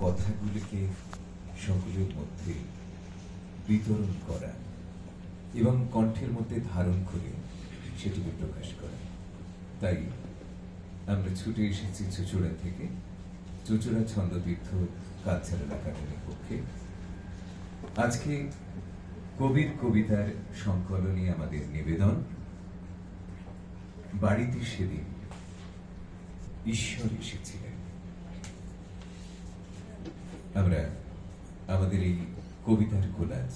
কথাগুলিকে সকলের মধ্যে বিতরণ করা এবং কণ্ঠের মধ্যে ধারণ করে সেটিকে প্রকাশ করা। তাই আমরা ছুটে এসেছি চুচুড়া থেকে। চুচুড়া ছন্দতীর্থ কালচারাল একাডেমির পক্ষে। আজকে কবির কবিতার সংকলনে আমাদের নিবেদন। বাড়িতে সেদিন ঈশ্বর এসেছিলেন। আমরা আমাদের এই কবিতার কোলাজ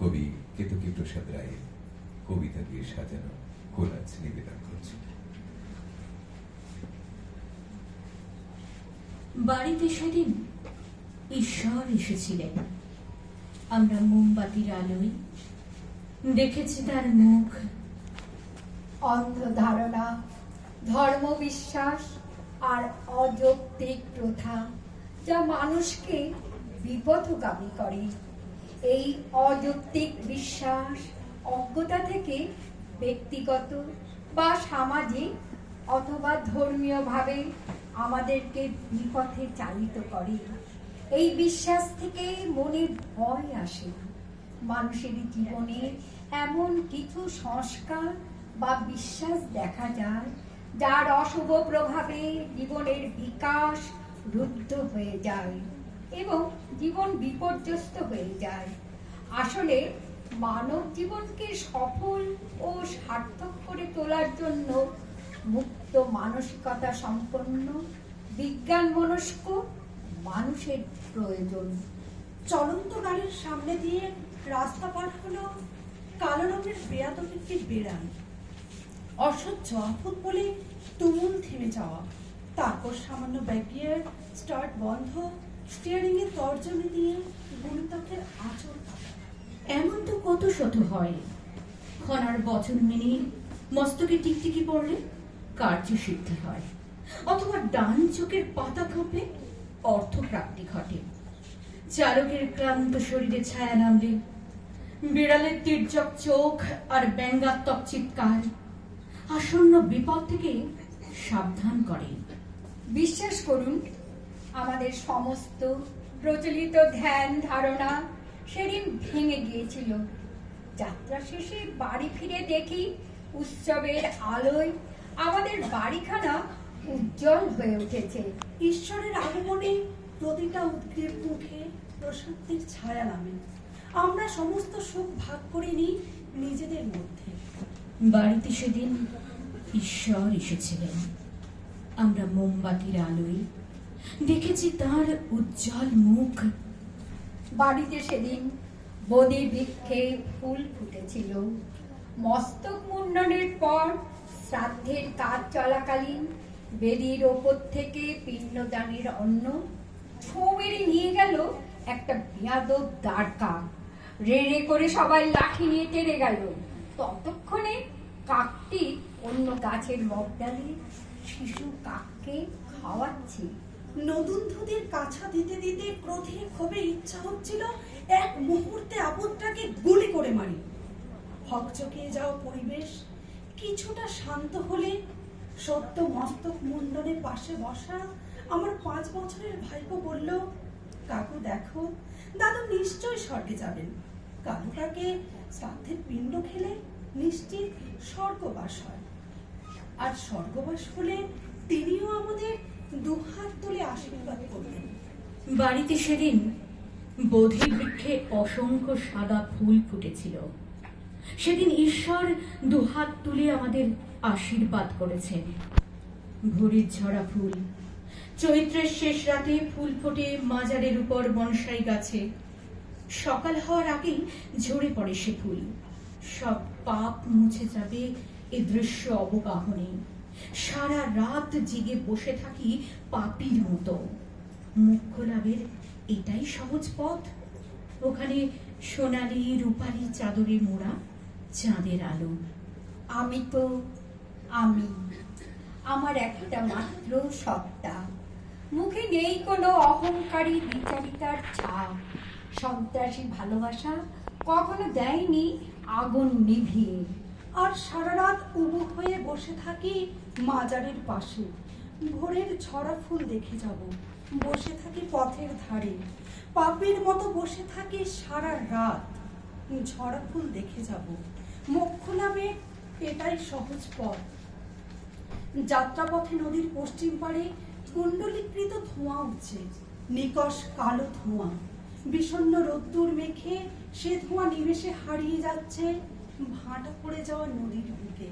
কবি কেতকী প্রসাদ রায়ের কবিতা দিয়ে সাজানো কোলাজ নিবেদন করছি। বাড়িতে সেদিন ঈশ্বর এসেছিলেন। আমরা মোমবাতির আলোয় দেখেছি তার মুখ। অন্ধ ধারণা ধর্ম বিশ্বাস আর অযৌক্তিক প্রথা। যা মানুষকে বিপথগামী করে। এই অযৌক্তিক বিশ্বাস অজ্ঞতা থেকে ব্যক্তিগত বা সামাজিক অথবা ধর্মীয়ভাবে আমাদেরকে বিপথে চালিত করে। এই বিশ্বাস থেকে মনে ভয় আসে। মানুষের জীবনে এমন কিছু সংস্কার বা বিশ্বাস দেখা যায়, যার অশুভ প্রভাবে জীবনের বিকাশ রুদ্ধ হয়ে যায় এবং জীবন বিপর্যস্ত হয়ে যায়। আসলে মানব জীবনকে সফল ও সার্থক করে তোলার জন্য মুক্ত মানসিকতা সম্পন্ন, বিজ্ঞান মনস্ক মানুষের প্রয়োজন। চলন্ত গাড়ির সামনে দিয়ে রাস্তা পার হলো কালো রঙের বেয়াদব একটি বেড়াল। অসহ্য আপদ বলে তুমুল থেমে যাওয়া। তারপর সামান্য ব্যাগিয়ার স্টার্ট বন্ধ স্টিয়ারিং এর তর্জনী দিয়ে গুরুত্বের আচর এমন তো কত শত হয়। খনার বচন মেনে মস্তকে টিকটিকি পড়লে কার্য সিদ্ধি হয়। অথবা ডান চোখের পাতা কাঁপলে অর্থপ্রাপ্তি ঘটে। চালকের ক্লান্ত শরীরে ছায়া নামলে বিড়ালের তীর্যক চোখ আর ব্যঙ্গাত্মক চিৎকার আসন্ন বিপদ থেকে সাবধান করে। বিশ্বাস করুন, আমাদের সমস্ত প্রচলিত ধ্যান ধারণা সেদিন ভেঙে গিয়েছিল। যাত্রা শেষে বাড়ি ফিরে দেখি উৎসবের আলোয় আমাদের বাড়িখানা উজ্জ্বল হয়ে উঠেছে। ঈশ্বরের আগমনে প্রতিটা উদ্গ্রীব মুখে প্রশান্তির ছায়া নামে। আমরা সমস্ত সুখ ভাগ করে নিই নিজেদের মধ্যে। বাড়িতে সেদিন ঈশ্বর এসেছিলেন। আমরা মোমবাতির আলোয় দেখেছি তার উজ্জ্বল মুখ। বাড়িতে সেদিন বোধি বৃক্ষে ফুল ফুটেছিল। মস্তক মুন্ডনের পর শ্রাদ্ধের কাজ চলাকালীন বেদির ওপর থেকে পিণ্ডদানের অন্ন ছোঁ নিয়ে গেল একটা বিয়াদব দ্বারকা। রেড়ে করে সবাই লাঠি নিয়ে তেড়ে গেল। ততক্ষণে কাকটি অন্য গাছের মগডালে শিশু কাককে খাওয়াচ্ছে। নদুন্ধুদের কাছা দিতে দিতে ক্রোধে ক্ষোভে ইচ্ছা হচ্ছিল এক মুহূর্তে আপদটাকে গুলি করে মারি। হকচকিয়ে যাওয়া পরিবেশ কিছুটা শান্ত হলে সত্য মস্তক মুন্ডনের পাশে বসা আমার পাঁচ বছরের ভাইপো বলল, কাকু, দেখো, দাদু নিশ্চয় স্বর্গে যাবেন। কাকুটাকে শ্রাদ্ধের পিণ্ড খেলে নিশ্চিত স্বর্গবাস হয়। আর স্বর্গবাস হলে তিনিও আমাদের দুহাত তুলে আশীর্বাদ করবেন। বাড়িতে সেদিন বোধি বৃক্ষে অসংখ্য সাদা ফুল ফুটেছিল। সেদিন ঈশ্বর দুহাত তুলে আমাদের আশীর্বাদ করেছেন। ভোরের ঝরা ফুল, চৈত্রের শেষ রাতে ফুল ফোটে মাজারের উপর বনসাই গাছে। সকাল হওয়ার আগেই ঝরে পড়ে সে ফুল। সব পাপ মুছে যাবে এ দৃশ্য অবগাহনে সারা রাত জেগে বসে থাকি পাপির মতো। মুখ্য লাভের এটাই সহজ পথ। ওখানে সোনালি রূপালি চাদরে মোড়া চাঁদের আলো। আমি তো, আমি, আমার একটা মাত্র সত্তা। মুখে নেই কোনো অহংকারী বিচারিতার ছাপ। সন্ত্রাসী ভালোবাসা কখনো দেয়নি আগুন নিভিয়ে। আর সারা রাত উবু হয়ে বসে থাকি মাজারের পাশে। ভোরের ছড়া ফুল দেখে যাব। বসে থাকি পথের ধারে। পাপের মতো বসে থাকি সারা রাত। ঝরা ফুল দেখে যাব। মোক্ষ নামে এটাই সহজ পথ। যাত্রাপথে নদীর পশ্চিম পাড়ে কুণ্ডলীকৃত ধোঁয়া উঠছে। নিকশ কালো ধোঁয়া। বিষণ্ণ রোদ্দুর মেখে সে ধোঁয়া নিমেষে হারিয়ে যাচ্ছে ভাটা পড়ে যাওয়া নদীর বুকে।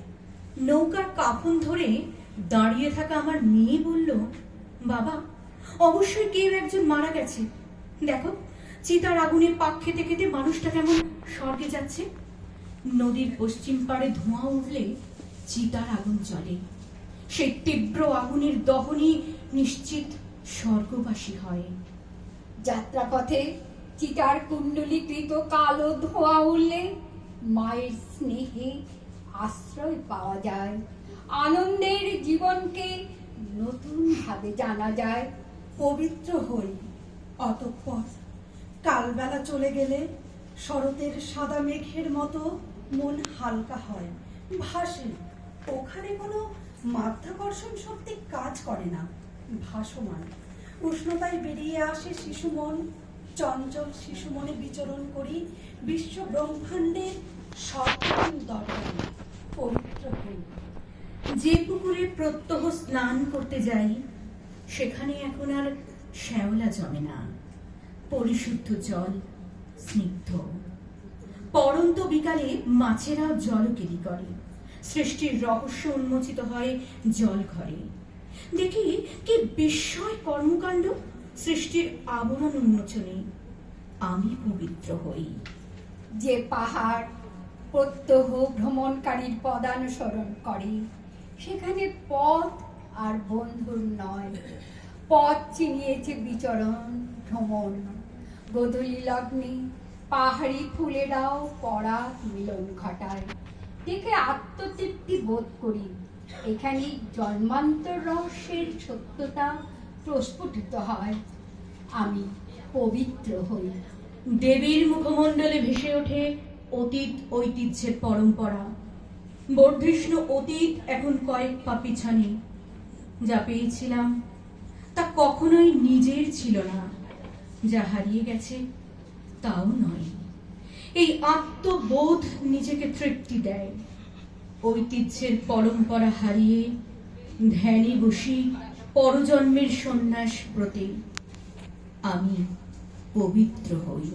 নৌকার কাফন ধরে দাঁড়িয়ে থাকা আমার মেয়ে বলল, বাবা, অবশ্যই কেউ একজন মারা গেছে। দেখো, চিতার আগুনে পাক খেতে খেতে মানুষটা কেমন স্বর্গে যাচ্ছে। নদীর পশ্চিম পাড়ে ধোঁয়া উঠলে চিতার আগুন জ্বলে। সেই তীব্র আগুনের দহনই নিশ্চিত স্বর্গবাসী হয়। যাত্রাপথে চিতার কুণ্ডলীকৃত কালো ধোঁয়া উঠলে মায়ের স্নেহে আশ্রয় পাওয়া যায়। আনন্দের জীবনকে নতুনভাবে জানা যায়। পবিত্র হই। অতঃপর কালবেলা চলে গেলে শরতের সাদা মেঘের মতো মন হালকা হয়। ভাসে। ওখানে কোনো মাধ্যাকর্ষণ শক্তি কাজ করে না। ভাসমান। উষ্ণতায় বেরিয়ে আসে শিশু মন। চঞ্চল শিশু মনে বিচরণ করি। বিশ্ব ব্রহ্মাণ্ডের সর্বম দরবারে পবিত্র হই। যে পুকুরে প্রত্যহ স্নান করতে যাই, সেখানে এখন আর শ্যাওলা জমে না। পরিশুদ্ধ জল স্নিগ্ধ। পরন্ত বিকালে মাছেরাও জলকেলি করে। সৃষ্টির রহস্য উন্মোচিত হয় জল ঘরে। দেখি কি বিস্ময় কর্মকাণ্ড! সৃষ্টির আবরণ উন্মোচনে আমি পবিত্র হই। যে পাহাড় প্রত্যহ ভ্রমণকারীর পদানুসরণ করে, সেখানে পথ আর বন্ধুর নয়। পথ চিনিয়েছে বিচরণ, ভ্রমণ। গোধূলি লগ্নে পাহাড়ি ফুলেরাও পরাগ মিলন ঘটায়। দেখে আত্মতৃপ্তি বোধ করি এখানে জন্মান্তর রহস্যের সত্যতা প্রস্ফুটিত হয় আমি পবিত্র হই। দেবীর মুখমণ্ডলে ভেসে ওঠে অতীত ঐতিহ্যের পরম্পরা। বর্ধিষ্ণু অতীত এখন কয়েক পা পিছনে যা পেয়েছিলাম, তা কখনোই নিজের ছিল না। যা হারিয়ে গেছে, তাও নয়। এই আত্মবোধ নিজেকে তৃপ্তি দেয়। ঐতিহ্যের পরম্পরা হারিয়ে ধ্যানে বসি পরজন্মের সন্ন্যাস প্রতি আমি পবিত্র হই।